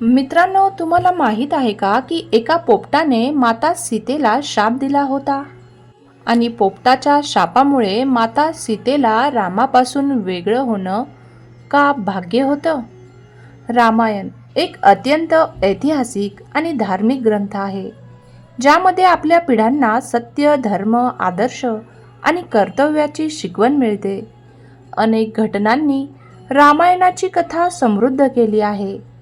मित्रांनो तुम्हाला माहीत आहे का की एका पोपटाने माता सीतेला शाप दिला होता? आणि पोपटाच्या शापामुळे माता सीतेला रामापासून वेगळं होणं का भाग्य होतं? रामायण एक अत्यंत ऐतिहासिक आणि धार्मिक ग्रंथ आहे ज्यामध्ये आपल्या पिढ्यांना सत्य धर्म आदर्श आणि कर्तव्याची शिकवण मिळते. अनेक घटनांनी रामायणाची कथा समृद्ध केली आहे.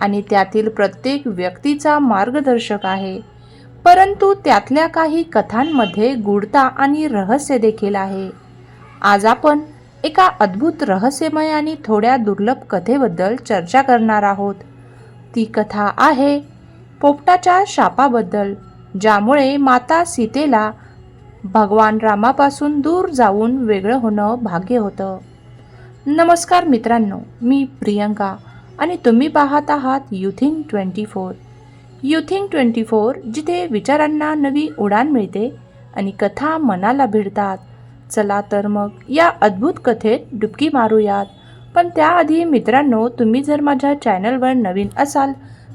आणि त्यातील प्रत्येक व्यक्तीचा मार्गदर्शक आहे. परंतु त्यातल्या काही कथांमध्ये गूढता आणि रहस्य देखील आहे. आज आपण एका अद्भुत रहस्यमय आणि थोड्या दुर्लभ कथेबद्दल चर्चा करणार आहोत. ती कथा आहे पोपटाच्या शापाबद्दल ज्यामुळे माता सीतेला भगवान रामापासून दूर जाऊन वेगळं होणं भाग्य होतं. नमस्कार मित्रांनो मी प्रियंका. आणि तुम्ही पाहत आहात युथिंग ट्वेंटी फोर युथिंग ट्वेंटी फोर जिथे विचारांना नवी उडाण मिळते आणि कथा मनाला भिडतात. चला तर मग या अद्भुत कथेत डुबकी मारूयात. पण त्याआधी मित्रांनो तुम्ही जर माझ्या चॅनलवर नवीन असाल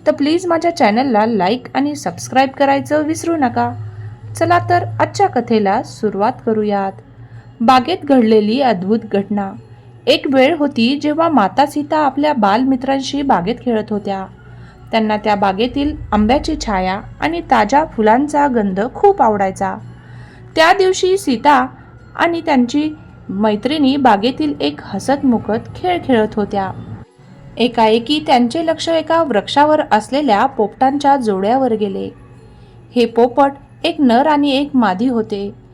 तर प्लीज माझ्या चॅनलला लाईक आणि सबस्क्राईब करायचं विसरू नका. चला तर आजच्या कथेला सुरुवात करूयात. बागेत घडलेली अद्भुत घटना. एक वेळ होती जेव्हा माता सीता आपल्या बालमित्रांशी बागेत खेळत होत्या. त्यांना त्या बागेतील आंब्याची छाया आणि ताज्या फुलांचा गंध खूप आवडायचा. त्या दिवशी सीता आणि त्यांची मैत्रिणी बागेतील एक हसत मुखत खेळ खेळत होत्या. एकाएकी त्यांचे लक्ष एका वृक्षावर असलेल्या पोपटांच्या जोड्यावर गेले. हे पोपट एक नर आणि एक मादी होते.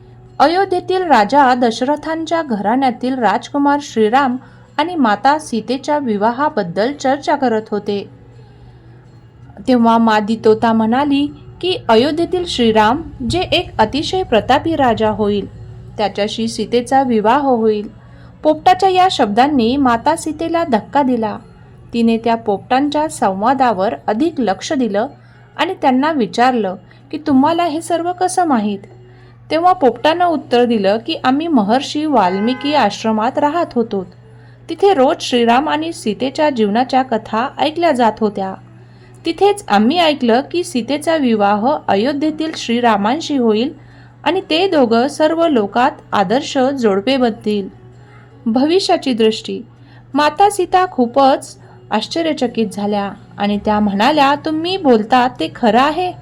अयोध्येतील राजा दशरथांच्या घराण्यातील राजकुमार श्रीराम आणि माता सीतेच्या विवाहाबद्दल चर्चा करत होते. तेव्हा मादी तोता म्हणाली की अयोध्येतील श्रीराम जे एक अतिशय प्रतापी राजा होईल त्याच्याशी सीतेचा विवाह होईल. पोपटाच्या या शब्दांनी माता सीतेला धक्का दिला. तिने त्या पोपटांच्या संवादावर अधिक लक्ष दिलं आणि त्यांना विचारलं की तुम्हाला हे सर्व कसं माहीत? तेव्हा पोपटानं उत्तर दिलं की आम्ही महर्षी वाल्मिकी आश्रमात राहत होतो. तिथे रोज श्रीराम आणि सीतेच्या जीवनाच्या कथा ऐकल्या जात होत्या. तिथेच आम्ही ऐकलं की सीतेचा विवाह अयोध्येतील श्रीरामांशी होईल आणि ते दोघं सर्व लोकात आदर्श जोडपे बनतील. भविष्याची दृष्टी. माता सीता खूपच आश्चर्यचकित झाल्या आणि त्या म्हणाल्या तुम्ही बोलता ते खरं आहे?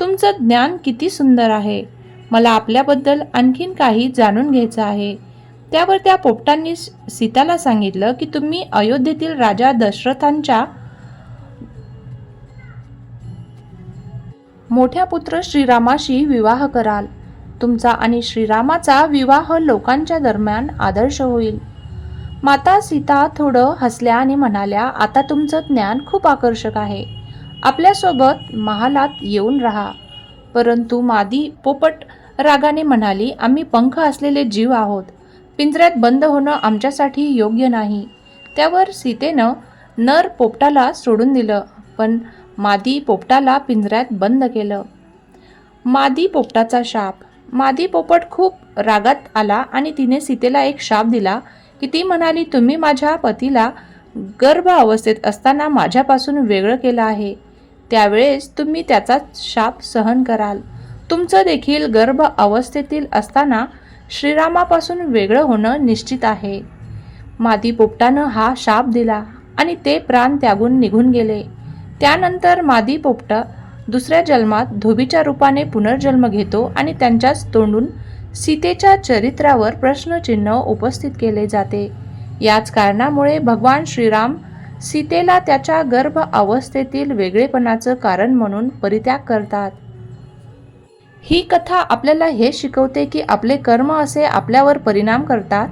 तुमचं ज्ञान किती सुंदर आहे? मला आपल्याबद्दल आणखीन काही जाणून घ्यायचं आहे. त्यावर त्या पोपटांनी सीताला सांगितलं की तुम्ही अयोध्येतील राजा दशरथांच्या मोठ्या पुत्र श्रीरामाशी विवाह कराल. तुमचा आणि श्रीरामाचा विवाह लोकांच्या दरम्यान आदर्श होईल. माता सीता थोडं हसल्या आणि म्हणाल्या आता तुमचं ज्ञान खूप आकर्षक आहे. आपल्यासोबत महालात येऊन राहा. परंतु मादी पोपट रागाने म्हणाली आम्ही पंख असलेले जीव आहोत. पिंजऱ्यात बंद होणं आमच्यासाठी योग्य नाही. त्यावर सीतेनं नर पोपटाला सोडून दिलं पण मादी पोपटाला पिंजऱ्यात बंद केलं. मादी पोपटाचा शाप. मादी पोपट खूप रागात आला आणि तिने सीतेला एक शाप दिला की ती म्हणाली तुम्ही माझ्या पतीला गर्भ अवस्थेत असताना माझ्यापासून वेगळं केलं आहे. त्यावेळेस तुम्ही त्याचा शाप सहन कराल. तुमचं देखील गर्भ अवस्थेतील असताना श्रीरामापासून वेगळं होणं निश्चित आहे. मादी पोपटानं हा शाप दिला आणि ते प्राण त्यागून निघून गेले. त्यानंतर मादी पोपट दुसऱ्या जन्मात धोबीच्या रूपाने पुनर्जन्म घेतो आणि त्यांच्याच तोंडून सीतेच्या चरित्रावर प्रश्नचिन्ह उपस्थित केले जाते. याच कारणामुळे भगवान श्रीराम सीतेला त्याच्या गर्भ अवस्थेतील वेगळेपणाचं कारण म्हणून परित्याग करतात. ही कथा आपल्याला हे शिकवते की आपले कर्म असे आपल्यावर परिणाम करतात.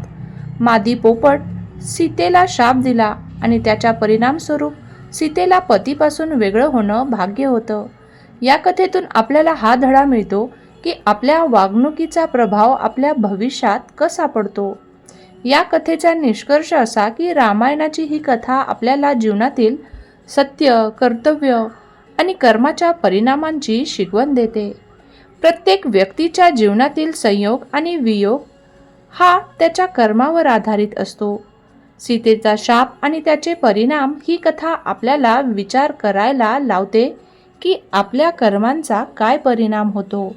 मादी पोपट सीतेला शाप दिला आणि त्याच्या परिणामस्वरूप सीतेला पतीपासून वेगळं होणं भाग्य होतं. या कथेतून आपल्याला हा धडा मिळतो की आपल्या वागणुकीचा प्रभाव आपल्या भविष्यात कसा पडतो. या कथेचा निष्कर्ष असा की रामायणाची ही कथा आपल्याला जीवनातील सत्य कर्तव्य आणि कर्माच्या परिणामांची शिकवण देते. प्रत्येक व्यक्तीच्या जीवनातील संयोग आणि वियोग हा त्याच्या कर्मावर आधारित असतो. सीतेचा शाप आणि त्याचे परिणाम ही कथा आपल्याला विचार करायला लावते की आपल्या कर्मांचा काय परिणाम होतो.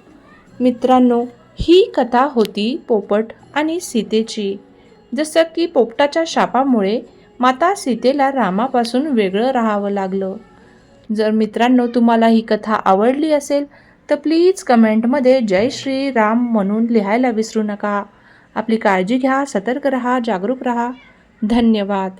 मित्रांनो ही कथा होती पोपट आणि सीतेची. जसं की पोपटाच्या शापामुळे माता सीतेला रामापासून वेगळं राहावं लागलं. जर मित्रांनो तुम्हाला ही कथा आवडली असेल तर प्लीज कमेंटमध्ये जय श्री राम म्हणून लिहायला विसरू नका. आपली काळजी घ्या सतर्क रहा जागरूक रहा. धन्यवाद.